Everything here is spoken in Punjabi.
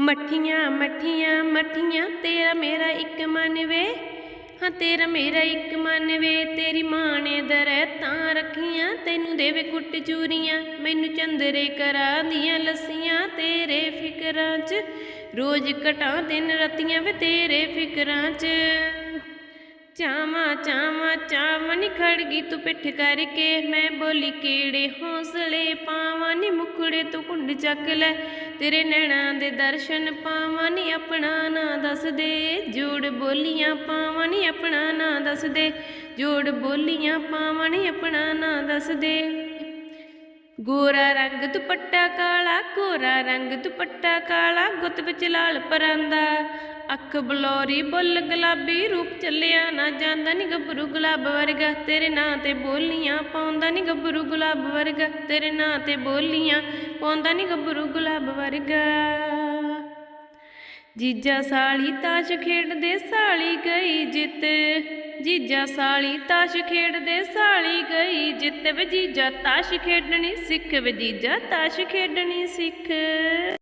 ਮੱਠੀਆਂ ਮੱਠੀਆਂ ਮੱਠੀਆਂ, ਤੇਰਾ ਮੇਰਾ ਇੱਕ ਮਨ ਵੇ। ਹਾਂ, ਤੇਰਾ ਮੇਰਾ ਇੱਕ ਮਨ ਵੇ। ਤੇਰੀ ਮਾਂ ਨੇ ਦਰੈ ਤਾਂ ਰੱਖੀਆਂ, ਤੈਨੂੰ ਦੇਵੇ ਕੁੱਟ ਚੂਰੀਆਂ। ਮੈਨੂੰ ਚੰਦਰੇ ਕਰਾ ਦੀਆਂ ਲੱਸੀਆਂ ਤੇਰੇ ਫਿਕਰਾਂ 'ਚ। ਰੋਜ਼ ਕਟਾਂ ਦਿਨ ਰਤੀਆਂ ਵੇ ਤੇਰੇ ਫਿਕਰਾਂ 'ਚ। ਚਾਵਾਂ ਚਾਵਾਂ ਚਾਵਾਂ ਨੀ ਖੜਗੀ ਤੂੰ ਪਿੱਠ ਕਰਕੇ। ਮੈਂ ਬੋਲੀ, ਕਿਹੜੇ ਹੌਸਲੇ ਪਾਵਾਂ ਨੀ ਮੁਖੜੇ ਤੂੰ ਕੁੰਡ ਚੱਕ ਲੈ। ਤੇਰੇ ਨੈਣਾਂ ਦੇ ਦਰਸ਼ਨ ਪਾਵਾਂ ਨੀ ਆਪਣਾ ਨਾਂ ਦੱਸ ਦੇ। ਜੋੜ ਬੋਲੀਆਂ ਪਾਵਾਂ ਨੀ ਆਪਣਾ ਨਾਂ ਦੱਸ ਦੇ। ਜੋੜ ਬੋਲੀਆਂ ਪਾਵਾਂ ਨੀ ਆਪਣਾ ਨਾਂ ਦੱਸ ਦੇ। ਗੋਰਾ ਰੰਗ ਦੁਪੱਟਾ ਕਾਲਾ, ਗੋਰਾ ਰੰਗ ਦੁਪੱਟਾ ਕਾਲਾ, ਗੁੱਤ ਵਿੱਚ ਲਾਲ ਪਰਾਂਦਾ। ਅੱਖ ਬਲੌਰੀ ਬੁੱਲ ਗੁਲਾਬੀ ਰੂਪ ਚੱਲਿਆ ਨਾ ਜਾਂਦਾ ਨੀ ਗੱਭਰੂ ਗੁਲਾਬ ਵਰਗਾ। ਤੇਰੇ ਨਾਂ ਤੇ ਬੋਲੀਆਂ ਪਾਉਂਦਾ ਨੀ ਗੱਭਰੂ ਗੁਲਾਬ ਵਰਗਾ। ਤੇਰੇ ਨਾਂ ਤੇ ਬੋਲੀਆਂ ਪਾਉਂਦਾ ਨੀ ਗੱਭਰੂ ਗੁਲਾਬ ਵਰਗਾ। ਜੀਜਾ ਸਾਲੀ ਤਾਸ਼ ਖੇਡਦੇ ਸਾਲੀ ਗਈ ਜਿੱਤ। ਜੀਜਾ ਸਾਲੀ ਤਾਸ਼ ਖੇਡਦੇ ਸਾਲੀ ਗਈ ਜਿੱਤ। ਵਜੀਜਾ ਜੀਜਾ ਤਾਸ਼ ਖੇਡਣੀ ਸਿੱਖ ਵਜੀਜਾ ਤਾਸ਼ ਖੇਡਣੀ ਸਿੱਖ।